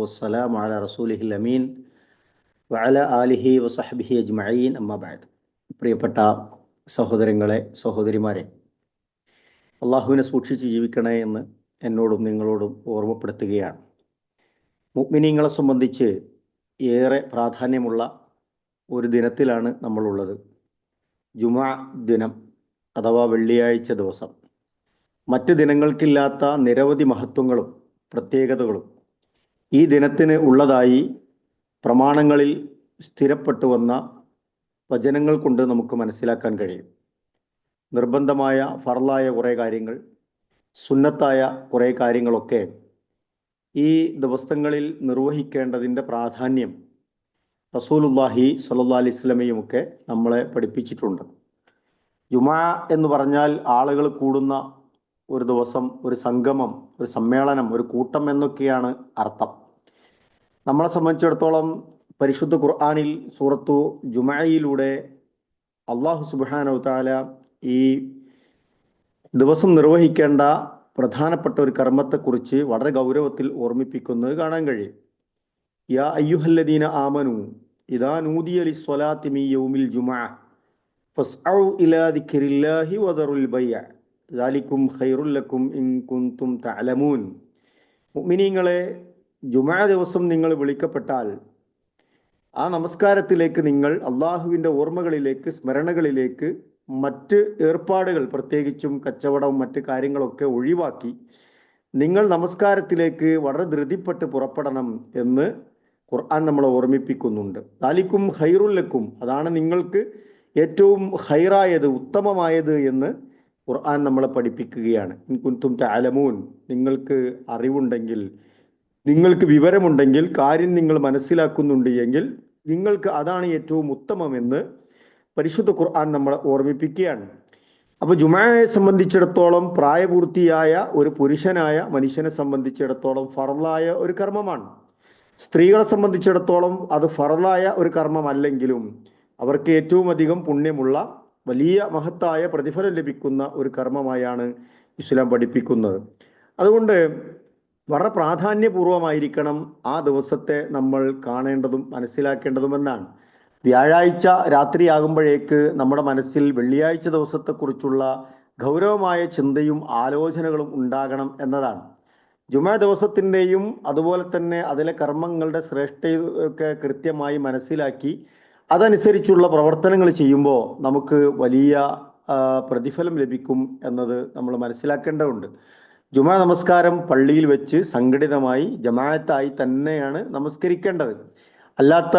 വസ്സലാത്തു വസ്സലാം അല റസൂലിഹിൽ അമീൻ വഅല ആലിഹി വസഹബിഹി അജ്മഈൻ. അമ്മാബാദ് പ്രിയപ്പെട്ട സഹോദരങ്ങളെ സഹോദരിമാരെ അള്ളാഹുവിനെ സൂക്ഷിച്ച് ജീവിക്കണേ എന്ന് എന്നോടും നിങ്ങളോടും ഓർമ്മപ്പെടുത്തുകയാണ്. മുഗ്മിനീങ്ങളെ സംബന്ധിച്ച് ഏറെ പ്രാധാന്യമുള്ള ഒരു ദിനത്തിലാണ് നമ്മളുള്ളത്. ജുമാ ദിനം അഥവാ വെള്ളിയാഴ്ച ദിവസം. മറ്റ് ദിനങ്ങൾക്കില്ലാത്ത നിരവധി മഹത്വങ്ങളും പ്രത്യേകതകളും ഈ ദിനത്തിന് ഉള്ളതായി പ്രമാണങ്ങളിൽ സ്ഥിരപ്പെട്ടു വന്ന വചനങ്ങൾ കൊണ്ട് നമുക്ക് മനസ്സിലാക്കാൻ കഴിയും. നിർബന്ധമായ ഫർലായ കുറേ കാര്യങ്ങൾ സുന്നത്തായ കുറേ കാര്യങ്ങളൊക്കെ ഈ ദിവസങ്ങളിൽ നിർവഹിക്കേണ്ടതിന്റെ പ്രാധാന്യം റസൂലുല്ലാഹി സല്ലാ അലൈഹി സ്വലമയുമൊക്കെ നമ്മളെ പഠിപ്പിച്ചിട്ടുണ്ട്. ജുമാ എന്ന് പറഞ്ഞാൽ ആളുകൾ കൂടുന്ന ഒരു ദിവസം ഒരു സംഗമം ഒരു സമ്മേളനം ഒരു കൂട്ടം എന്നൊക്കെയാണ് അർത്ഥം. നമ്മളെ സംബന്ധിച്ചിടത്തോളം പരിശുദ്ധ ഖുർആാനിൽ സൂറത്തു ജുമായിലൂടെ അള്ളാഹു സുബാനു താല ഈ ദിവസം നിർവഹിക്കേണ്ട പ്രധാനപ്പെട്ട ഒരു കർമ്മത്തെക്കുറിച്ച് വളരെ ഗൗരവത്തിൽ ഓർമ്മിപ്പിക്കുന്നത് കാണാൻ കഴിയും. യാ അയ്യുഹല്ലദീന ആമനു ഇതാ നൂദിയ ലിസ്വലാത്തി മീ യൗമിൽ ജുമാ ഫസ്ഔ ഇലാ ദിക്രില്ലാഹി വദറുൽ ബയ്യ ഇൻ കുന്തും തഅലമൂൻ. മുഅ്മിനീങ്ങളെ ജുമാ ദിവസം നിങ്ങൾ വിളിക്കപ്പെട്ടാൽ ആ നമസ്കാരത്തിലേക്ക് നിങ്ങൾ അള്ളാഹുവിന്റെ ഓർമ്മകളിലേക്ക് സ്മരണകളിലേക്ക് മറ്റ് ഏർപ്പാടുകൾ പ്രത്യേകിച്ചും കച്ചവടവും മറ്റ് കാര്യങ്ങളൊക്കെ ഒഴിവാക്കി നിങ്ങൾ നമസ്കാരത്തിലേക്ക് വളരെ ധൃതിപ്പെട്ട് പുറപ്പെടണം എന്ന് ഖുർആൻ നമ്മളെ ഓർമ്മിപ്പിക്കുന്നുണ്ട്. താലിക്കും ഹൈറുല്ലക്കും അതാണ് നിങ്ങൾക്ക് ഏറ്റവും ഹൈറായത് ഉത്തമമായത് എന്ന് ഖുർആൻ നമ്മളെ പഠിപ്പിക്കുകയാണ്. കുന്തും താലമൂൻ നിങ്ങൾക്ക് അറിവുണ്ടെങ്കിൽ നിങ്ങൾക്ക് വിവരമുണ്ടെങ്കിൽ കാര്യം നിങ്ങൾ മനസ്സിലാക്കുന്നുണ്ട് എങ്കിൽ നിങ്ങൾക്ക് അതാണ് ഏറ്റവും ഉത്തമമെന്ന് പരിശുദ്ധ ഖുർആൻ നമ്മളെ ഓർമ്മിപ്പിക്കുകയാണ്. അപ്പൊ ജുമായെ സംബന്ധിച്ചിടത്തോളം പ്രായപൂർത്തിയായ ഒരു പുരുഷനായ മനുഷ്യനെ സംബന്ധിച്ചിടത്തോളം ഫറലായ ഒരു കർമ്മമാണ്. സ്ത്രീകളെ സംബന്ധിച്ചിടത്തോളം അത് ഫറലായ ഒരു കർമ്മമല്ലെങ്കിലും അവർക്ക് ഏറ്റവും അധികം പുണ്യമുള്ള വലിയ മഹത്തായ പ്രതിഫലം ലഭിക്കുന്ന ഒരു കർമ്മമായാണ് ഇസ്ലാം പഠിപ്പിക്കുന്നത്. അതുകൊണ്ട് വളരെ പ്രാധാന്യപൂർവമായിരിക്കണം ആ ദിവസത്തെ നമ്മൾ കാണേണ്ടതും മനസ്സിലാക്കേണ്ടതുമെന്നാണ്. വ്യാഴാഴ്ച രാത്രിയാകുമ്പോഴേക്ക് നമ്മുടെ മനസ്സിൽ വെള്ളിയാഴ്ച ദിവസത്തെക്കുറിച്ചുള്ള ഗൗരവമായ ചിന്തയും ആലോചനകളും ഉണ്ടാകണം എന്നതാണ്. ജുമാ ദിവസത്തിന്റെയും അതുപോലെ തന്നെ അതിലെ കർമ്മങ്ങളുടെ ശ്രേഷ്ഠയൊക്കെ കൃത്യമായി മനസ്സിലാക്കി അതനുസരിച്ചുള്ള പ്രവർത്തനങ്ങൾ ചെയ്യുമ്പോൾ നമുക്ക് വലിയ പ്രതിഫലം ലഭിക്കും എന്നത് നമ്മൾ മനസ്സിലാക്കേണ്ടതുണ്ട്. ജുമാ നമസ്കാരം പള്ളിയിൽ വെച്ച് സംഘടിതമായി ജമാഅത്തായി തന്നെയാണ് നമസ്കരിക്കേണ്ടത്. അല്ലാത്ത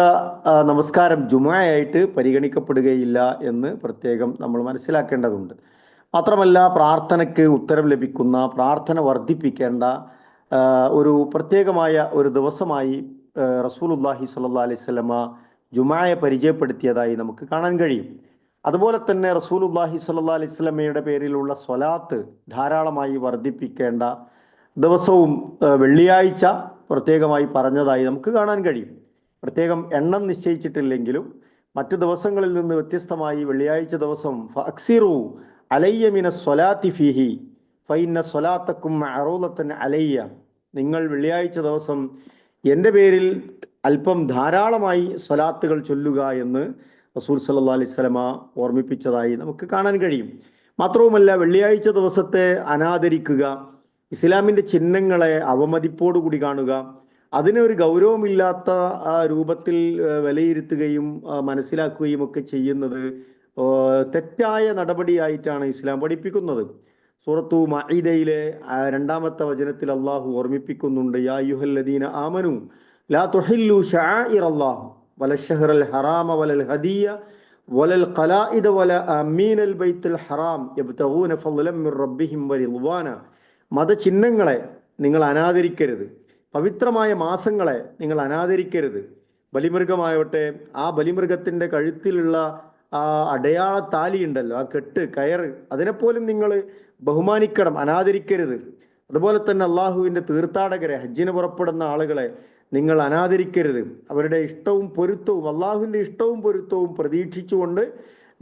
നമസ്കാരം ജുമായായിട്ട് പരിഗണിക്കപ്പെടുകയില്ല എന്ന് പ്രത്യേകം നമ്മൾ മനസ്സിലാക്കേണ്ടതുണ്ട്. മാത്രമല്ല പ്രാർത്ഥനയ്ക്ക് ഉത്തരം ലഭിക്കുന്ന പ്രാർത്ഥന വർദ്ധിപ്പിക്കേണ്ട ഒരു പ്രത്യേകമായ ഒരു ദിവസമായി റസൂലുല്ലാഹി അലൈഹി സ്വലമ ജുമായെ പരിചയപ്പെടുത്തിയതായി നമുക്ക് കാണാൻ കഴിയും. അതുപോലെ തന്നെ റസൂലുല്ലാഹി സ്വല്ലാ അലൈഹി സ്വലമയുടെ പേരിലുള്ള സ്വലാത്ത് ധാരാളമായി വർദ്ധിപ്പിക്കേണ്ട ദിവസവും വെള്ളിയാഴ്ച പ്രത്യേകമായി പറഞ്ഞതായി നമുക്ക് കാണാൻ കഴിയും. പ്രത്യേകം എണ്ണം നിശ്ചയിച്ചിട്ടില്ലെങ്കിലും മറ്റു ദിവസങ്ങളിൽ നിന്ന് വ്യത്യസ്തമായി വെള്ളിയാഴ്ച ദിവസം ഫക്സിറു അലയ്യമിന സ്വലാത്തി ഫിഹി ഫൈന സ്വലാത്തക്കും അറോലത്തൻ അലയ്യ. നിങ്ങൾ വെള്ളിയാഴ്ച ദിവസം എന്റെ പേരിൽ അല്പം ധാരാളമായി സ്വലാത്തുകൾ ചൊല്ലുക എന്ന് റസൂൽ സല്ലാ അലൈഹി സ്വലമ ഓർമ്മിപ്പിച്ചതായി നമുക്ക് കാണാൻ കഴിയും. മാത്രവുമല്ല വെള്ളിയാഴ്ച ദിവസത്തെ അനാദരിക്കുക ഇസ്ലാമിന്റെ ചിഹ്നങ്ങളെ അവമതിപ്പോടുകൂടി കാണുക അതിനെ ഒരു ഗൗരവമില്ലാത്ത രൂപത്തിൽ വിലയിരുത്തുകയും മനസ്സിലാക്കുകയും ഒക്കെ ചെയ്യുന്നത് തെറ്റായ നടപടിയായിട്ടാണ് ഇസ്ലാം പഠിപ്പിക്കുന്നത്. സൂറത്തു മഹിദയിലെ രണ്ടാമത്തെ വചനത്തിൽ അള്ളാഹു ഓർമ്മിപ്പിക്കുന്നുണ്ട് യാ യുഹല്ലദീന ആമനു ലാ തുഹില്ലു ഷാഇർ അല്ലാഹു വല ഷഹറൽ ഹറാമ വലൽ ഹദിയ വലൽ ഖലാഇദ വല അമീനൽ ബൈത്തുൽ ഹറാം യബ്തഗൂന ഫളലം മിർ റബ്ബിഹിം വറിദ്വാന മതചിഹ്നങ്ങളെ നിങ്ങൾ അനാദരിക്കരുത്. പവിത്രമായ മാസങ്ങളെ നിങ്ങൾ അനാദരിക്കരുത്. ബലിമൃഗമായോട്ടെ ആ ബലിമൃഗത്തിന്റെ കഴുത്തിലുള്ള ആ അടയാള താലി ഉണ്ടല്ലോ ആ കെട്ട് കയറ് അതിനെപ്പോലും നിങ്ങൾ ബഹുമാനിക്കണം അനാദരിക്കരുത്. അതുപോലെ തന്നെ അള്ളാഹുവിന്റെ തീർത്ഥാടകരെ ഹജ്ജിന് പുറപ്പെടുന്ന ആളുകളെ നിങ്ങൾ അനാദരിക്കരുത്. അവരുടെ ഇഷ്ടവും പൊരുത്തവും അള്ളാഹുവിന്റെ ഇഷ്ടവും പൊരുത്തവും പ്രതീക്ഷിച്ചുകൊണ്ട്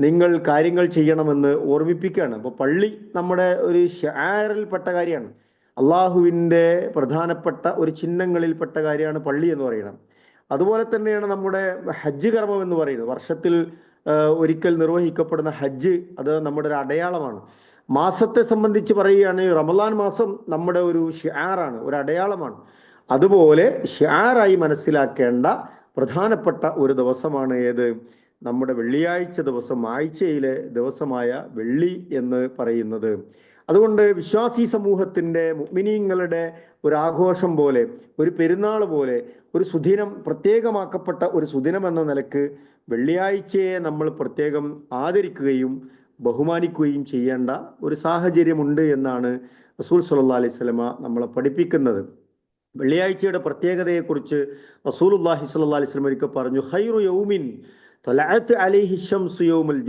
നിങ്ങൾ കാര്യങ്ങൾ ചെയ്യണമെന്ന് ഓർമ്മിപ്പിക്കുകയാണ്. അപ്പോൾ പള്ളി നമ്മുടെ ഒരു ഷാറിൽപ്പെട്ട കാര്യമാണ്. അള്ളാഹുവിന്റെ പ്രധാനപ്പെട്ട ഒരു ചിഹ്നങ്ങളിൽപ്പെട്ട കാര്യമാണ് പള്ളി എന്ന് പറയുന്നത്. അതുപോലെ തന്നെയാണ് നമ്മുടെ ഹജ്ജ് കർമ്മം എന്ന് പറയുന്നത്. വർഷത്തിൽ ഒരിക്കൽ നിർവഹിക്കപ്പെടുന്ന ഹജ്ജ് അത് നമ്മുടെ ഒരു അടയാളമാണ്. മാസത്തെ സംബന്ധിച്ച് പറയുകയാണെങ്കിൽ റമദാൻ മാസം നമ്മുടെ ഒരു ഷാറാണ് ഒരു അടയാളമാണ്. അതുപോലെ ഷിയാറായി മനസ്സിലാക്കേണ്ട പ്രധാനപ്പെട്ട ഒരു ദിവസമാണ് ഏത്? നമ്മുടെ വെള്ളിയാഴ്ച ദിവസം ആഴ്ചയിലെ ദിവസമായ വെള്ളി എന്ന് പറയുന്നത്. അതുകൊണ്ട് വിശ്വാസി സമൂഹത്തിന്റെ മുഅ്മിനീങ്ങളുടെ ഒരു ആഘോഷം പോലെ ഒരു പെരുന്നാൾ പോലെ ഒരു സുദിനം പ്രത്യേകമാക്കപ്പെട്ട ഒരു സുദിനം എന്ന നിലയ്ക്ക് വെള്ളിയാഴ്ചയെ നമ്മൾ പ്രത്യേകം ആദരിക്കുകയും ബഹുമാനിക്കുകയും ചെയ്യേണ്ട ഒരു സാഹചര്യമുണ്ട് എന്നാണ് റസൂൽ സല്ലാ അലൈഹി സ്വലമ നമ്മളെ പഠിപ്പിക്കുന്നത്. വെള്ളിയാഴ്ചയുടെ പ്രത്യേകതയെക്കുറിച്ച് റസൂലുള്ളാഹി സ്വല്ലാ അലൈഹി വസല്ലം ഒരിക്കൽ പറഞ്ഞു ഹൈറു യൗമിൻ അലൈഹി ശംസു യൗമുൽ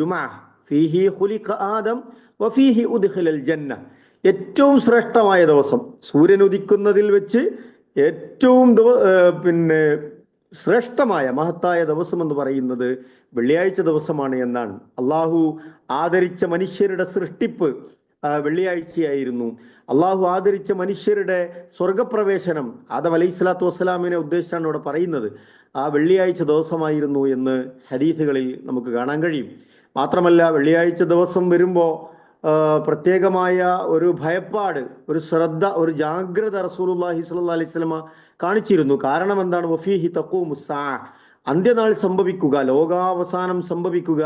ഫീഹി ഖുലിഖ ആദം വഫീഹി ഉദ്ഖിലൽ ജന്ന. ഏറ്റവും ശ്രേഷ്ഠമായ ദിവസം സൂര്യൻ ഉദിക്കുന്നതിൽ വെച്ച് ഏറ്റവും പിന്നെ ശ്രേഷ്ഠമായ മഹത്തായ ദിവസം എന്ന് പറയുന്നത് വെള്ളിയാഴ്ച ദിവസമാണ് എന്നാണ്. അള്ളാഹു ആദരിച്ച മനുഷ്യരുടെ സൃഷ്ടിപ്പ് വെള്ളിയാഴ്ചയായിരുന്നു. അള്ളാഹു ആദരിച്ച മനുഷ്യരുടെ സ്വർഗപ്രവേശനം ആദം അലൈഹി സ്വലാത്തു വസ്സലാമിനെ ഉദ്ദേശിച്ചാണ് ഇവിടെ പറയുന്നത്. ആ വെള്ളിയാഴ്ച ദിവസമായിരുന്നു എന്ന് ഹദീസുകളിൽ നമുക്ക് കാണാൻ കഴിയും. മാത്രമല്ല വെള്ളിയാഴ്ച ദിവസം വരുമ്പോൾ പ്രത്യേകമായ ഒരു ഭയപ്പാട് ഒരു ശ്രദ്ധ ഒരു ജാഗ്രത റസൂലുള്ളാഹി സ്വല്ലല്ലാഹി അലൈഹി സ്വലമ കാണിച്ചിരുന്നു. കാരണം എന്താണ്? വഫീഹി തക്കൂ സാ അന്ത്യനാൾ സംഭവിക്കുക ലോകാവസാനം സംഭവിക്കുക.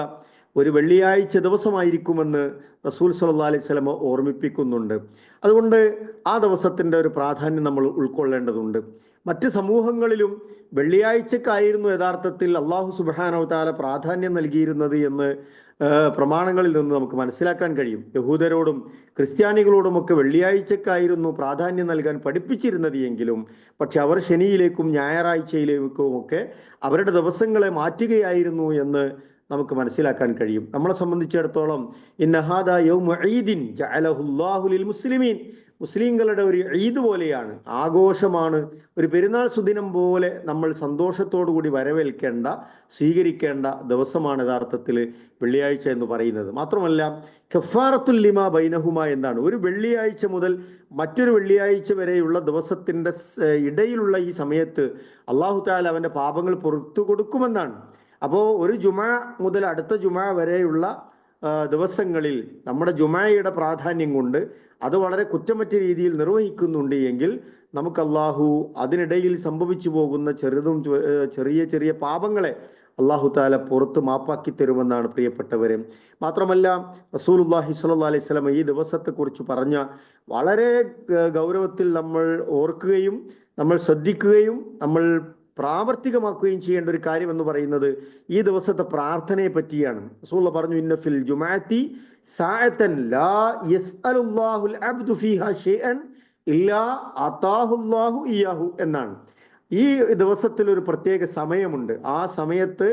ഒരു വെള്ളിയാഴ്ച ദിവസമായിരിക്കുമെന്ന് റസൂൽ സല്ലല്ലാഹി അലൈഹി വസല്ലമ ഓർമ്മിപ്പിക്കുന്നുണ്ട്. അതുകൊണ്ട് ആ ദിവസത്തിന്റെ ഒരു പ്രാധാന്യം നമ്മൾ ഉൾക്കൊള്ളേണ്ടതുണ്ട്. മറ്റ് സമൂഹങ്ങളിലും വെള്ളിയാഴ്ചക്കായിരുന്നു യഥാർത്ഥത്തിൽ അള്ളാഹു സുബ്ഹാനഹു താല പ്രാധാന്യം നൽകിയിരുന്നത് എന്ന് പ്രമാണങ്ങളിൽ നിന്ന് നമുക്ക് മനസ്സിലാക്കാൻ കഴിയും. യഹൂദരോടും ക്രിസ്ത്യാനികളോടുമൊക്കെ വെള്ളിയാഴ്ചക്കായിരുന്നു പ്രാധാന്യം നൽകാൻ പഠിപ്പിച്ചിരുന്നത് എങ്കിലും പക്ഷെ അവർ ശനിയിലേക്കും ഞായറാഴ്ചയിലേക്കും ഒക്കെ അവരുടെ ദിവസങ്ങളെ മാറ്റുകയായിരുന്നു എന്ന് നമുക്ക് മനസ്സിലാക്കാൻ കഴിയും. നമ്മളെ സംബന്ധിച്ചിടത്തോളം ഇന്നഹാദ യൗമു ഈദിൻ ലിൽ മുസ്ലിമീൻ. മുസ്ലിങ്ങളുടെ ഒരു ഈദ് പോലെയാണ് ആഘോഷമാണ്. ഒരു പെരുന്നാൾ സുദിനം പോലെ നമ്മൾ കൂടി വരവേൽക്കേണ്ട സ്വീകരിക്കേണ്ട ദിവസമാണ് യഥാർത്ഥത്തിൽ വെള്ളിയാഴ്ച എന്ന് പറയുന്നത്. മാത്രമല്ല കഫാറത്തുൽ ലിമ ബൈനഹുമ എന്നാണ്. ഒരു വെള്ളിയാഴ്ച മുതൽ മറ്റൊരു വെള്ളിയാഴ്ച വരെയുള്ള ദിവസത്തിന്റെ ഇടയിലുള്ള ഈ സമയത്ത് അള്ളാഹു താല അവന്റെ പാപങ്ങൾ പുറത്തു കൊടുക്കുമെന്നാണ്. അപ്പോൾ ഒരു ജുമ മുതൽ അടുത്ത ജുമ വരെയുള്ള ദിവസങ്ങളിൽ നമ്മുടെ ജുമായയുടെ പ്രാധാന്യം കൊണ്ട് അത് വളരെ കുറ്റമറ്റ രീതിയിൽ നിർവഹിക്കുന്നുണ്ട് എങ്കിൽ നമുക്ക് അള്ളാഹു അതിനിടയിൽ സംഭവിച്ചു പോകുന്ന ചെറുതും ചെറിയ ചെറിയ പാപങ്ങളെ അള്ളാഹു താല പുറത്ത് മാപ്പാക്കി തരുമെന്നാണ് പ്രിയപ്പെട്ടവരെ. മാത്രമല്ല റസൂലുല്ലാഹി സ്വല്ലല്ലാഹി അലൈഹി സ്വലം ഈ ദിവസത്തെക്കുറിച്ച് പറഞ്ഞ വളരെ ഗൗരവത്തിൽ നമ്മൾ ഓർക്കുകയും നമ്മൾ ശ്രദ്ധിക്കുകയും നമ്മൾ പ്രാവർത്തികമാക്കുകയും ചെയ്യേണ്ട ഒരു കാര്യം എന്ന് പറയുന്നത് ഈ ദിവസത്തെ പ്രാർത്ഥനയെ പറ്റിയാണ്. റസൂലുള്ള പറഞ്ഞു ഇന്നഫിൽ ജുമാഅത്തി സാഅത്തൻ ലാ യസ്അലുല്ലാഹുൽ അബ്ദു ഫീഹാ ഷൈഅൻ ഇല്ലാ അതാഹുല്ലാഹു ഇയാഹു എന്നാണ്. ഈ ദിവസത്തിൽ ഒരു പ്രത്യേക സമയമുണ്ട്. ആ സമയത്ത്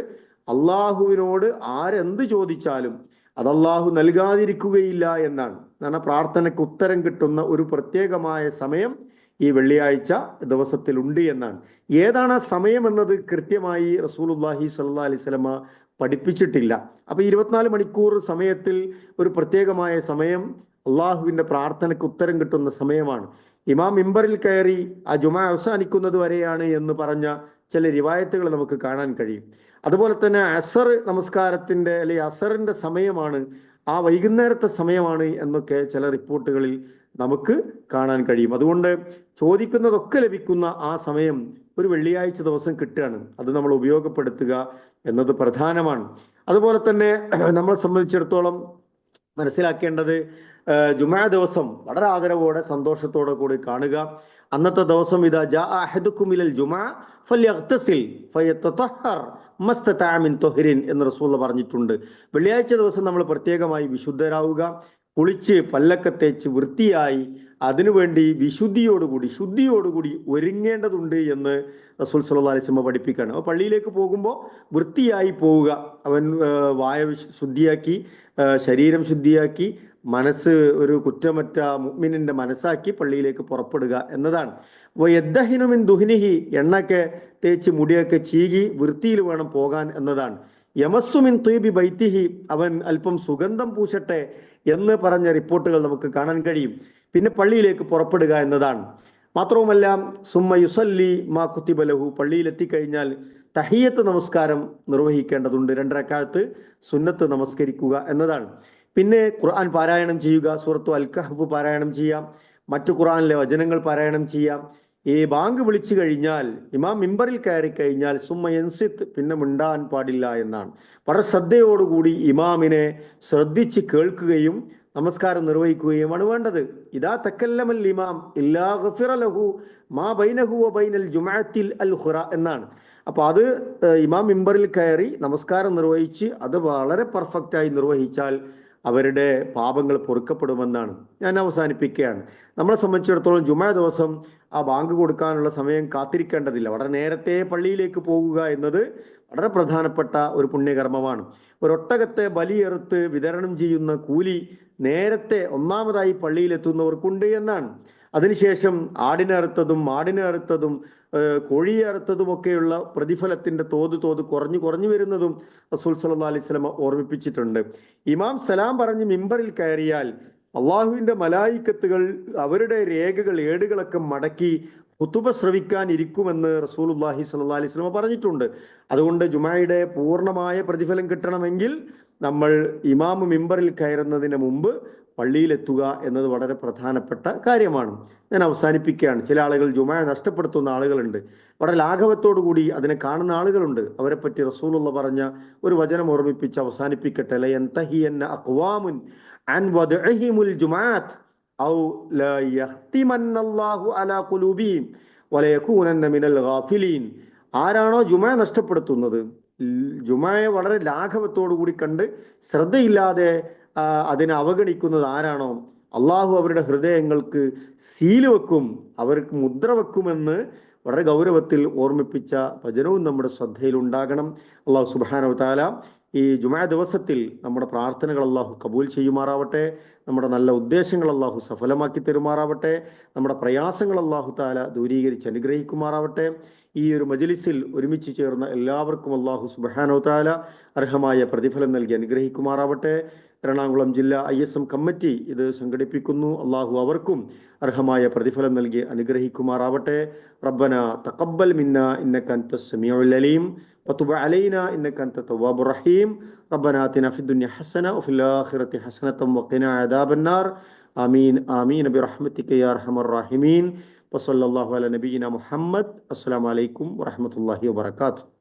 അള്ളാഹുവിനോട് ആരെന്ത് ചോദിച്ചാലും അത് അള്ളാഹു നൽകാതിരിക്കുകയില്ല എന്നാണ്. കാരണം പ്രാർത്ഥനയ്ക്ക് ഉത്തരം കിട്ടുന്ന ഒരു പ്രത്യേകമായ സമയം ഈ വെള്ളിയാഴ്ച ദിവസത്തിലുണ്ട് എന്നാണ്. ഏതാണ് സമയം എന്നത് കൃത്യമായി റസൂലുല്ലാഹി അലൈഹി സ്വലമ പഠിപ്പിച്ചിട്ടില്ല. അപ്പൊ ഇരുപത്തിനാല് മണിക്കൂർ സമയത്തിൽ ഒരു പ്രത്യേകമായ സമയം അള്ളാഹുവിന്റെ പ്രാർത്ഥനയ്ക്ക് ഉത്തരം കിട്ടുന്ന സമയമാണ്. ഇമാം മിമ്പറിൽ കയറി ആ ജുമ അവസാനിക്കുന്നത് വരെയാണ് എന്ന് പറഞ്ഞ ചില റിവായത്തുകൾ നമുക്ക് കാണാൻ കഴിയും. അതുപോലെ തന്നെ അസർ നമസ്കാരത്തിന്റെ അല്ലെങ്കിൽ അസറിന്റെ സമയമാണ് ആ വൈകുന്നേരത്തെ സമയമാണ് എന്നൊക്കെ ചില റിപ്പോർട്ടുകളിൽ നമുക്ക് കാണാൻ കഴിയും. അതുകൊണ്ട് ചോദിക്കുന്നതൊക്കെ ലഭിക്കുന്ന ആ സമയം ഒരു വെള്ളിയാഴ്ച ദിവസം കിട്ടുകയാണ്. അത് നമ്മൾ ഉപയോഗപ്പെടുത്തുക എന്നത് പ്രധാനമാണ്. അതുപോലെ തന്നെ നമ്മളെ സംബന്ധിച്ചിടത്തോളം മനസ്സിലാക്കേണ്ടത് ജുമാ ദിവസം വളരെ ആദരവോടെ സന്തോഷത്തോടെ കൂടി കാണുക. അന്നത്തെ ദിവസം ഇതാ ജാ അഹദുക്കും ഇലൽ ജുമാ ഫല്യഗ്തസിൽ ഫയതതഹർ മസ്തതഅ മിൻ തുഹ്രിൻ എന്ന് റസൂള്ള പറഞ്ഞിട്ടുണ്ട്. വെള്ളിയാഴ്ച ദിവസം നമ്മൾ പ്രത്യേകമായി വിശുദ്ധരാവുക. കുളിച്ച് പല്ലൊക്കെ തേച്ച് വൃത്തിയായി അതിനുവേണ്ടി വിശുദ്ധിയോടുകൂടി ശുദ്ധിയോടുകൂടി ഒരുങ്ങേണ്ടതുണ്ട് എന്ന് റസൂൽ സല്ലാ വസല്ലം പഠിപ്പിക്കുകയാണ്. അപ്പോൾ പള്ളിയിലേക്ക് പോകുമ്പോൾ വൃത്തിയായി പോവുക. അവൻ വായ ശുദ്ധിയാക്കി ശരീരം ശുദ്ധിയാക്കി മനസ്സ് ഒരു കുറ്റമറ്റ മുഗ്മിനിന്റെ മനസ്സാക്കി പള്ളിയിലേക്ക് പുറപ്പെടുക എന്നതാണ്. യദ്ദഹിനുമിൻ ദുഹിനിഹി എണ്ണൊക്കെ തേച്ച് മുടിയൊക്കെ ചീകി വൃത്തിയിൽ വേണം പോകാൻ എന്നതാണ്. യമസ്സുമിൻ തീബി ബൈത്തിഹി അവൻ അല്പം സുഗന്ധം പൂശട്ടെ എന്ന് പറഞ്ഞ റിപ്പോർട്ടുകൾ നമുക്ക് കാണാൻ കഴിയും. പിന്നെ പള്ളിയിലേക്ക് പുറപ്പെടുക എന്നതാണ്. മാത്രവുമല്ല സുമ്മ യുസല്ലി മാ കുത്തിബലഹു പള്ളിയിലെത്തിക്കഴിഞ്ഞാൽ തഹിയത്ത് നമസ്കാരം നിർവഹിക്കേണ്ടതുണ്ട്. രണ്ടരക്കാലത്ത് സുന്നത്ത് നമസ്കരിക്കുക എന്നതാണ്. പിന്നെ ഖുർആൻ പാരായണം ചെയ്യുക സൂറത്തു അൽ കഹ്ഫ് പാരായണം ചെയ്യാം മറ്റു ഖുർആനിലെ വചനങ്ങൾ പാരായണം ചെയ്യാം ഈ ബാങ്ക് വിളിച്ചു കഴിഞ്ഞാൽ ഇമാം മിമ്പറിൽ കയറി കഴിഞ്ഞാൽ സുമ്മ എൻസിത്ത് പിന്നെ മിണ്ടാൻ പാടില്ല എന്നാണ്. വളരെ ശ്രദ്ധയോടുകൂടി ഇമാമിനെ ശ്രദ്ധിച്ച് കേൾക്കുകയും നമസ്കാരം നിർവഹിക്കുകയുമാണ് വേണ്ടത്. ഇതാ തക്കല്ലമൽ ഇമാം ഇല്ലാ ഗഫിറ ലഹു മാ ബൈനഹു ബൈനൽ ജുമാഅത്തിൽ അൽ ഖുറ എന്നാണ്. അപ്പൊ അത് ഇമാം മിമ്പറിൽ കയറി നമസ്കാരം നിർവഹിച്ച് അത് വളരെ പെർഫെക്റ്റായി നിർവഹിച്ചാൽ അവരുടെ പാപങ്ങൾ പൊറുക്കപ്പെടുമെന്നാണ് ഞാൻ അവസാനിപ്പിക്കുകയാണ്. നമ്മളെ സംബന്ധിച്ചിടത്തോളം ജുമാ ദിവസം ആ ബാങ്ക് കൊടുക്കാനുള്ള സമയം കാത്തിരിക്കേണ്ടതില്ല. വളരെ നേരത്തെ പള്ളിയിലേക്ക് പോകുക എന്നത് വളരെ പ്രധാനപ്പെട്ട ഒരു പുണ്യകർമ്മമാണ്. ഒരൊട്ടകത്തെ ബലിയെറുത്ത് വിതരണം ചെയ്യുന്ന കൂലി നേരത്തെ ഒന്നാമതായി പള്ളിയിൽ എത്തുന്നവർക്കുണ്ട് എന്നാണ് അതിനുശേഷം ആടിനെ അറുത്തതും മാടിനെ അറുത്തതും കോഴിയെ പ്രതിഫലത്തിന്റെ തോത് തോത് കുറഞ്ഞു കുറഞ്ഞു വരുന്നതും റസൂൽ സല്ലാ അലൈഹി വസല്ലം ഓർമ്മിപ്പിച്ചിട്ടുണ്ട്. ഇമാം സലാം പറഞ്ഞ് മിമ്പറിൽ കയറിയാൽ അള്ളാഹുവിന്റെ മലായിക്കത്തുകൾ അവരുടെ രേഖകൾ ഏടുകളൊക്കെ മടക്കി കുത്തുബ ശ്രവിക്കാൻ ഇരിക്കുമെന്ന് റസൂലുല്ലാഹി സല്ലാ അലൈഹി വസല്ലം പറഞ്ഞിട്ടുണ്ട്. അതുകൊണ്ട് ജുമായുടെ പൂർണമായ പ്രതിഫലം കിട്ടണമെങ്കിൽ നമ്മൾ ഇമാമ് മിമ്പറിൽ കയറുന്നതിന് മുമ്പ് പള്ളിയിലെത്തുക എന്നത് വളരെ പ്രധാനപ്പെട്ട കാര്യമാണ്. ഞാൻ അവസാനിപ്പിക്കുകയാണ്. ചില ആളുകൾ ജുമായ നഷ്ടപ്പെടുത്തുന്ന ആളുകളുണ്ട്. വളരെ ലാഘവത്തോടു കൂടി അതിനെ കാണുന്ന ആളുകളുണ്ട്. അവരെ പറ്റി റസൂലുള്ള പറഞ്ഞ ഒരു വചനം ഓർമ്മിപ്പിച്ച് അവസാനിപ്പിക്കട്ടെ. അൻ വദ്ഇഹിമുൽ ജുമാഅത്ത് ഔ ലാ മിനൽ ആരാണോ ജുമ നഷ്ടപ്പെടുത്തുന്നത്? ജുമയെ വളരെ ലാഘവത്തോടു കൂടി കണ്ട് ശ്രദ്ധയില്ലാതെ അതിനെ അവഗണിക്കുന്നത് ആരാണോ? അള്ളാഹു അവരുടെ ഹൃദയങ്ങൾക്ക് സീൽ വെക്കും അവർക്ക് മുദ്ര വെക്കുമെന്ന് വളരെ ഗൗരവത്തിൽ ഓർമ്മിപ്പിച്ച വചനവും നമ്മുടെ ശ്രദ്ധയിൽ ഉണ്ടാകണം. അള്ളാഹു സുബാനവ് താല ഈ ജുമാ ദിവസത്തിൽ നമ്മുടെ പ്രാർത്ഥനകൾ അള്ളാഹു കബൂൽ ചെയ്യുമാറാവട്ടെ. നമ്മുടെ നല്ല ഉദ്ദേശങ്ങൾ അള്ളാഹു സഫലമാക്കി തരുമാറാവട്ടെ. നമ്മുടെ പ്രയാസങ്ങൾ അള്ളാഹു താല ദൂരീകരിച്ച് അനുഗ്രഹിക്കുമാറാവട്ടെ. ഈ ഒരു മജലിസിൽ ഒരുമിച്ച് ചേർന്ന എല്ലാവർക്കും അള്ളാഹു സുബാനോ താല അർഹമായ പ്രതിഫലം നൽകി അനുഗ്രഹിക്കുമാറാവട്ടെ. എറണാകുളം ജില്ലാ ഐ എസ് എം കമ്മിറ്റി ഇത് സംഘടിപ്പിക്കുന്നു അള്ളാഹു അവർക്കും അർഹമായ പ്രതിഫലം നൽകി അനുഗ്രഹിക്കുമാറാവട്ടെ റബ്ബന തഖബ്ബൽ മിന്ന ഇന്നക അൻത സമീഉൽ അലീം وتب علينا إنك أنت التواب الرحيم ربنا آتنا في الدنيا حسنة وفي الآخرة حسنة وقنا عذاب النار آمين آمين برحمتك يا أرحم الراحمين وصلى الله على نبينا محمد السلام عليكم ورحمة الله وبركاته